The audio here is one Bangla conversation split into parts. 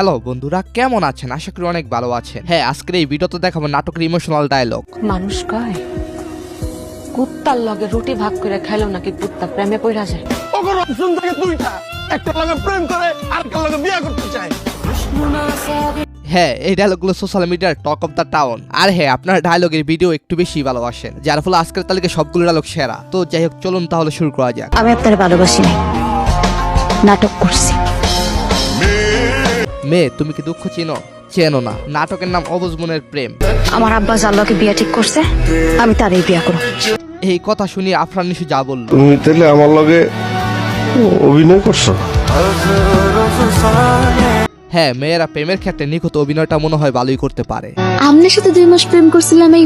হ্যালো বন্ধুরা কেমন আছেন? আশা করি অনেক ভালো আছেন। হ্যাঁ আজকের এই ভিডিওতে দেখাবো নাটকের ইমোশনাল ডায়লগ মানুষ কয় কুত্তার লগে রুটি ভাগ করে খাইলো নাকি কুত্তা প্রেমে পড়া যায়? ওগর অপশন থাকে দুইটা একটা লগে প্রেম করে আর একটা লগে বিয়ে করতে চায়। হ্যাঁ এই ডায়লগগুলো সোশ্যাল মিডিয়ার টক অফ দ্য টাউন আর হ্যাঁ আপনার ডায়লগের ভিডিও একটু বেশি ভালোবাসেন যার ফলে আজকের তালিকা সবগুলো ডায়লগ সেরা। তো যাই হোক চলুন তাহলে শুরু করা যাক। আমি আপনার ভালোবাসি নাই। নাটক করছি। মেয়ে তুমি কি দুঃখ চিনো? চেনো না। নাটকের নাম অবুজ মনের প্রেম। আমার আব্বা জাল্লাকে বিয়া ঠিক করছে আমি তারই বিয়া করব। এই কথা শুনি আফরান নিশু যা বলল। তুমি তাহলে আমার লগে অভিনয় করছ? হ্যাঁ মেয়েরা প্রেমের ক্ষেত্রে নিখুঁত অভিনয়টা মনে হয় ভালোই করতে পারে। আপনার সাথে দুই মাস প্রেম করছিলাম এই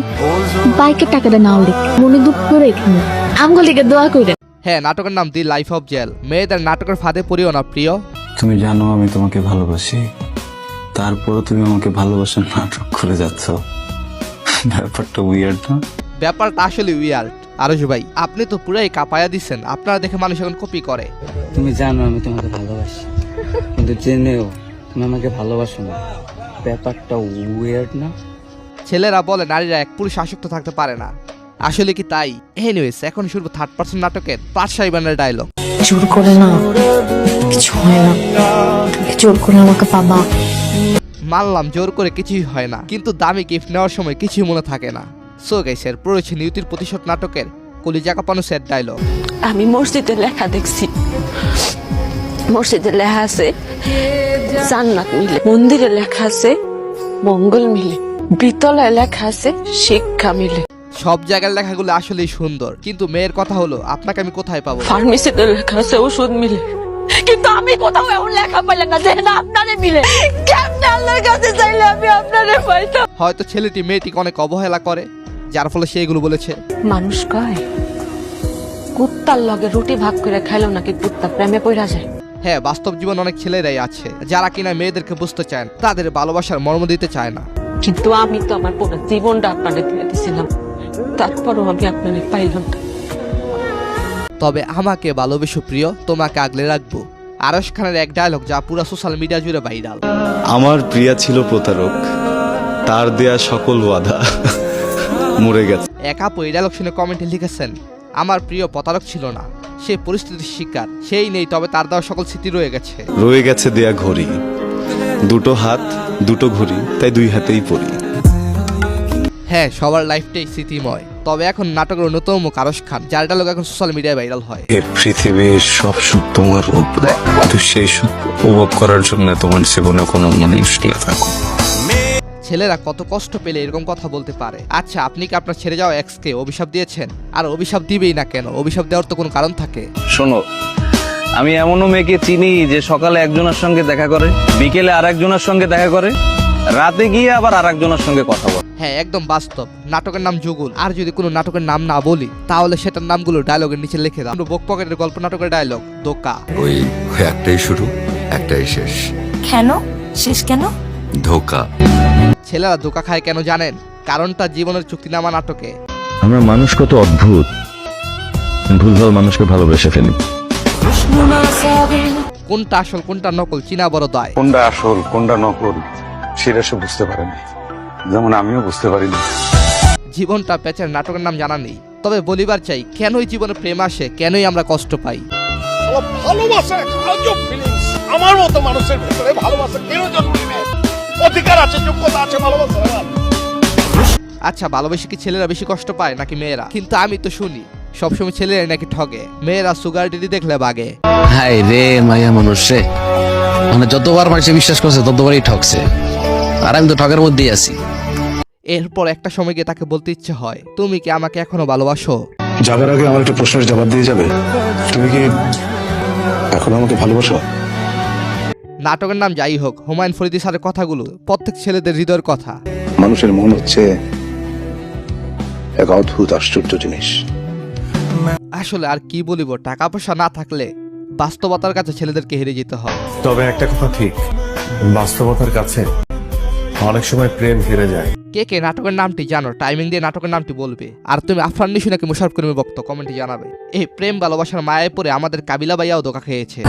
বাইকের টাকাটা নাও লিখ মনে দুঃখ করে এখানে। আমগুলিকে দোয়া করে হ্যাঁ নাটকের নাম দি লাইফ অফ জেল। মেয়েদের নাটকের ফাঁদে পড়িও না প্রিয়। তুমি জানো আমি তোমাকে ভালোবাসি। তারপরও তুমি আমাকে ভালোবাসার নাটক করে যাচ্ছ। ব্যাপারটা উইয়ার্ড না? ব্যাপারটা আসলে উইয়ার্ড আরজ ভাই আপনি তো পুরাই কাপায়া দিচ্ছেন আপনারা দেখে মানুষ এখন কপি করে। তুমি জানো আমি তোমাকে ভালোবাসি। কিন্তু জেনেও তুমি আমাকে ভালোবাসো না। ব্যাপারটা উইয়ার্ড না? ছেলেরা বলে নারীরা এক পুরুষ আসক্ত থাকতে পারে না। আসলে কি তাই? এনিওয়েজ এখন শুরু থার্ড পার্সন নাটকের পাঁচ সাইবানের ডায়লগ জোর করে না। কিছু হয় না। তুমি জোর করে আমাকে পাবা। মানলাম জোর করে কিছুই হয় না। কিন্তু দামি গিফট নেওয়ার সময় কিছুই মনে থাকে না। সো গাইসের পড়েছে নিয়তির প্রতিশোধ নাটকের কলিজা কাঁপানো সেট ডায়লগ আমি মসজিদে লেখা দেখছি। মসজিদে লেখা আছে জান্নাত মিলে। মন্দিরে লেখা আছে মঙ্গল মিলে। বিতলায় লেখা আছে শিক্ষা মিলে। সব জায়গার লেখাগুলো আসলেই সুন্দর। কিন্তু মেয়ের কথা হলো আপনাকে আমি কোথায় পাবো? ফার্মেসিতে লেখা আছে ওষুধ মিলে। কিন্তু আমি কোথাও এমন লেখা পাইলাম না যে না আপনারে মিলে। কেমনে আল্লাহর কাছে চাইলে আমি আপনারে পাইতাম? হয়তো ছেলেটি মেয়েটিকে অনেক অবহেলা করে যার ফলে সে এগুলো বলেছে। মানুষ কয় কুত্তার লগে রুটি ভাগ করে খাইলো নাকি কুত্তা প্রেমে পড়া যায়। হ্যাঁ বাস্তব জীবন অনেক ছেলেরাই আছে যারা কিনা মেয়েদেরকে বুঝতে চায় না তাদের ভালোবাসার মর্ম দিতে চায় না। কিন্তু আমি তো আমার পুরো জীবনটা আপনারে দিয়ে দিছিলাম। তারপরও আমি আপনারে পাইলাম না তবে আমাকে ভালোবেসো প্রিয় তোমাকে আগলে রাখব। আরশ খানের এক ডায়লগ যা পুরো সোশ্যাল মিডিয়া জুড়ে ভাইরাল আমার প্রিয়া ছিল প্রতারক। তার দেয়া সকল ওয়াদা মরে গেছে। এক আপু এই ডায়লগ শুনে কমেন্টে লিখেছেন আমার প্রিয় প্রতারক ছিল না। সে পরিস্থিতির শিকার। সেই নেই তবে তার দেওয়া সকল স্মৃতি রয়ে গেছে। রয়ে গেছে দেয়া ঘড়ি। দুটো হাত দুটো ঘড়ি তাই দুই হাতেই পড়ি। হ্যাঁ সবার লাইফটাই স্মৃতিময়। তবে এখন নাটকের অন্যতম মুখ আরশ খান যার ডায়লগ এখন সোশ্যাল মিডিয়ায় ভাইরাল হয়। এ পৃথিবীর সব সুখ তোমার উপরে কিন্তু সেই সুখ উপভোগ করার জন্য তোমার জীবনে কোনো মানুষ না থাকো ছেলেরা কত কষ্ট পেলে এরকম কথা বলতে পারে। আচ্ছা আপনি কি আপনার ছেড়ে যাওয়া এক্সকে অভিশাপ দিয়েছেন? আর অভিশাপ দিবেই না কেন? অভিশাপ দেওয়ার তো কোনো কারণ থাকে। শোনো আমি এমনও মেয়েকে চিনি যে সকালে একজনের সঙ্গে দেখা করে বিকেলে আর একজনের সঙ্গে দেখা করে রাতে গিয়ে আবার আর একজনের সঙ্গে কথা বল। হ্যাঁ একদম বাস্তব। নাটকের নাম যুগুল। আর যদি কোনো নাটকের নাম না বলি তাহলে সেটার নামগুলো ডায়লগের নিচে লিখে দাও। বক পকেটের গল্প নাটকের ডায়লগ দোকা। ওই একটাই শুরু একটাই শেষ। কেন? শেষ কেন? ধোকা। ছেলেরা ধোকা খায় কেন জানেন? কারণটা জীবনের চুক্তিনামা নাটকে। আমরা মানুষ কত অদ্ভুত। ভুলভাল মানুষকে ভালোবেসে ফেলি। কোনটা আসল কোনটা নকল চিনা বড় দায়। কোনটা আসল কোনটা নকল? সেটা সে বুঝতে পারেনি যেমন আমিও বুঝতে পারিনি। জীবনটা পেঁচের নাটকের নাম জানা নেই। তবে বলিবার চাই কেনই জীবনে প্রেম আসে কেনই আমরা কষ্ট পাই? ভালোবাসা আমার মতো মানুষের ভিতরে ভালোবাসা কেউ জন্মই অধিকার আছে যোগ্যতা আছে ভালোবাসা আচ্ছা ভালোবেসে কি ছেলেরা বেশি কষ্ট পায় নাকি মেয়েরা? কিন্তু আমি তো শুনি সবসময় ছেলেরা নাকি ঠগে। মেয়েরা সুগার ডিডি দেখলে বাগে। হাই রে মায়া মানুষ রে। মানে যতবার মানুষে বিশ্বাস করছে ততবারই ঠকছে আর আমি তো ঠকের মধ্যেই আছি। এরপর একটা সময় গিয়ে তাকে বলতে ইচ্ছে হয় তুমি কি আমাকে এখনও ভালোবাসো? যাবার আগে আমার একটা প্রশ্নের জবাব দিয়ে যাবে তুমি কি এখন আমাকে ভালোবাসো? নাটকের নাম যাই হোক হুমায়ুন ফরিদি স্যারের কথাগুলো প্রত্যেক ছেলেদের হৃদয়ের কথা। মানুষের মন হচ্ছে এক অদ্ভুত আশ্চর্য জিনিস। আসলে আর কি বলিব টাকা পয়সা না থাকলে বাস্তবতার কাছে ছেলেদেরকে হেরে যেতে হয়। তবে একটা কথা ঠিক বাস্তবতার কাছে অনেক সময় প্রেম হেরে যায়। কে কে নাটকের নামটি জানো? টাইমিং দিয়ে নাটকের নামটি বলবে। আর তুমি আফরান নিশু নাকি মুশারফ কর্মী বক্ত কমেন্টে জানাবে। এই প্রেম ভালোবাসার মায়ায় পড়ে আমাদের কাবিলা ভাইয়াও ধোকা খেয়েছে।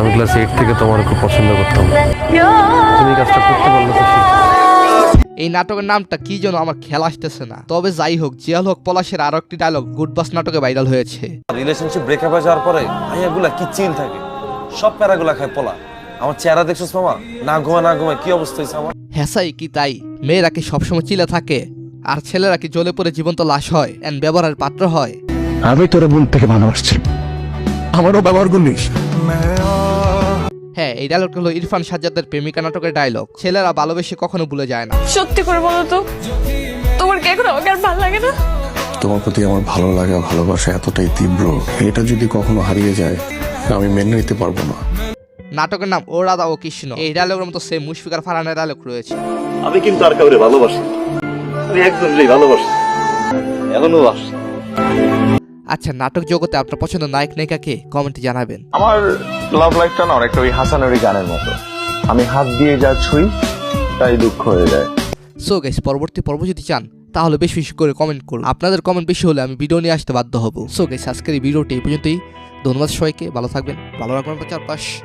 আমি ক্লাস এইট থেকে তোমার খুব পছন্দ করতাম। এই নাটকের নামটা কি যেন আমার খেয়াল আসতেছে না। তবে যাই হোক জিয়াল হোক পলাশের আরও একটি ডায়লগ গুড বাস নাটকে ভাইরাল হয়েছে। রিলেশনশিপ ব্রেকআপ হয়ে যাওয়ার পরে ভাইয়াগুলা কি চিল থাকে সব প্যারাগুলা খায় পোলা। আমার চেহারা দেখছ মামা? না ঘুমা না ঘুমা কি অবস্থা হয়েছে আমার? হ্যাসাই কি তাই? মেয়েরা কি সবসময় চিলে থাকে? আর ছেলেরা কি জ্বলে পড়ে জীবন্ত লাশ হয়? এন্ড ব্যবহারের পাত্র হয়। আমি তোর বোন থেকে ভালোবাসছি আমারও ব্যবহার করিস হ্যাঁ এই ডায়লগটা হলো ইরফান সাজ্জাদের প্রেমিকা নাটকের ডায়লগ ছেলেরা ভালোবেসে কখনো ভুলে যায় না। সত্যি করে বলো তো তোমার কি এখন আমাকে আর ভালো লাগে না? তোমার প্রতি আমার ভালো লাগা ভালোবাসা এতটাই তীব্র এটা যদি কখনো হারিয়ে যায় আমি মেনে নিতে পারব না। নাটকের নাম ও রাধা ও কৃষ্ণ। এই ডায়লগের মতো সেম মুশফিকার ফারহানের ডায়লগ রয়েছে। আমি কিন্তু আর কাউরে ভালোবাসি আমি একজনকেই ভালোবাসি এখনও বাসি আচ্ছা নাটক জগতে আপনার পছন্দ নায়ক নায়িকাকে কমেন্টে জানাবেন। আমার লাভ লাইফটা না অনেকটা ওই হাসানের গানের মতো। আমি হাত দিয়ে যা ছুঁই তাই দুঃখ হয়ে যায়। সো গাইস পরবর্তী পর্ব যদি চান তাহলে বেশি বেশি করে কমেন্ট করুন। আপনাদের কমেন্ট বেশি হলে আমি ভিডিও নিয়ে আসতে বাধ্য হব। সো গাইস আজকের এই ভিডিওটি এই পর্যন্তই। ধন্যবাদ সবাইকে। ভালো থাকবেন। ভালো রাখবেন আপনার চারপাশ।